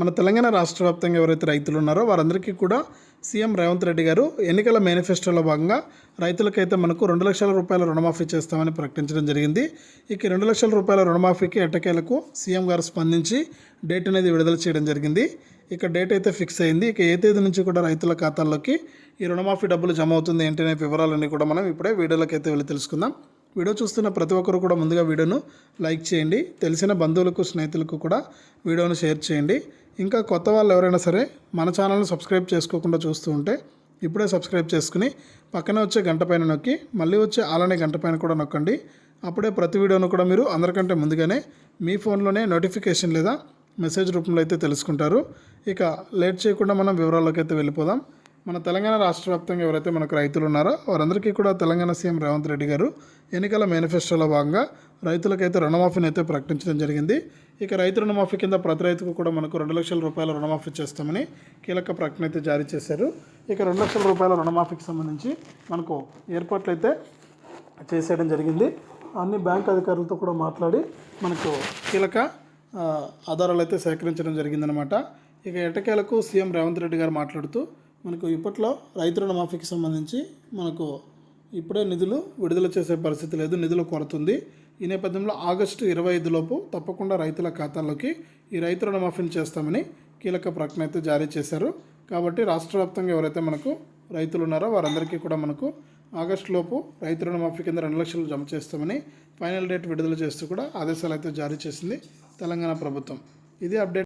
మన తెలంగాణ రాష్ట్ర వ్యాప్తంగా ఎవరైతే రైతులు ఉన్నారో వారందరికీ కూడా సీఎం రేవంత్ రెడ్డి గారు ఎన్నికల మేనిఫెస్టోలో భాగంగా రైతులకైతే మనకు రెండు లక్షల రూపాయల రుణమాఫీ చేస్తామని ప్రకటించడం జరిగింది. ఇక రెండు లక్షల రూపాయల రుణమాఫీకి ఎట్టకేలకు సీఎం గారు స్పందించి డేట్ అనేది విడుదల చేయడం జరిగింది. ఇక డేట్ అయితే ఫిక్స్ అయింది. ఇక ఏ తేదీ నుంచి కూడా రైతుల ఖాతాల్లోకి ఈ రుణమాఫీ డబ్బులు జమ అవుతుంది ఏంటి అనే వివరాలన్నీ కూడా మనం ఇప్పుడే వీడియోలోకి అయితే వెళ్ళి తెలుసుకుందాం. వీడియో చూస్తున్న ప్రతి ఒక్కరు కూడా ముందుగా వీడియోను లైక్ చేయండి. తెలిసిన బంధువులకు స్నేహితులకు కూడా వీడియోను షేర్ చేయండి. ఇంకా కొత్త వాళ్ళు ఎవరైనా సరే మన ఛానల్ని సబ్స్క్రైబ్ చేసుకోకుండా చూస్తూ ఉంటే ఇప్పుడే సబ్స్క్రైబ్ చేసుకుని పక్కనే వచ్చే గంట పైన నొక్కి మళ్ళీ వచ్చే అలానే గంట పైన కూడా నొక్కండి. అప్పుడే ప్రతి వీడియోను కూడా మీరు అందరికంటే ముందుగానే మీ ఫోన్లోనే నోటిఫికేషన్ లేదా మెసేజ్ రూపంలో అయితే తెలుసుకుంటారు. ఇక లేట్ చేయకుండా మనం వివరాల్లోకి అయితే వెళ్ళిపోదాం. మన తెలంగాణ రాష్ట్ర వ్యాప్తంగా ఎవరైతే మనకు రైతులు ఉన్నారో వారందరికీ కూడా తెలంగాణ సీఎం రేవంత్ రెడ్డి గారు ఎన్నికల మేనిఫెస్టోలో భాగంగా రైతులకైతే రుణమాఫీని అయితే ప్రకటించడం జరిగింది. ఇక రైతు రుణమాఫీ కింద ప్రతి రైతుకు కూడా మనకు రెండు లక్షల రూపాయల రుణమాఫీ చేస్తామని కీలక ప్రకటన అయితే జారీ చేశారు. ఇక రెండు లక్షల రూపాయల రుణమాఫీకి సంబంధించి మనకు ఏర్పాట్లు అయితే చేసేయడం జరిగింది. అన్ని బ్యాంక్ అధికారులతో కూడా మాట్లాడి మనకు కీలక ఆధారాలు అయితే సేకరించడం జరిగిందనమాట ఇక ఎటకేలకు సీఎం రేవంత్ రెడ్డి గారు మాట్లాడుతూ మనకు ఇప్పట్లో రైతు రుణమాఫీకి సంబంధించి మనకు ఇప్పుడే నిధులు విడుదల చేసే పరిస్థితి లేదు నిధుల కొరత ఉంది ఈ నేపథ్యంలో ఆగస్టు ఇరవై ఐదులోపు తప్పకుండా రైతుల ఖాతాల్లోకి ఈ రైతు రుణమాఫీని చేస్తామని కీలక ప్రకటన అయితే జారీ చేశారు. కాబట్టి రాష్ట్ర వ్యాప్తంగా ఎవరైతే మనకు రైతులు ఉన్నారో వారందరికీ కూడా మనకు ఆగస్టులోపు రైతు రుణమాఫీ కింద రెండు లక్షలు జమ చేస్తామని ఫైనల్ డేట్ విడుదల చేస్తూ కూడా ఆదేశాలు అయితే జారీ చేసింది తెలంగాణ ప్రభుత్వం. ఇది అప్డేట్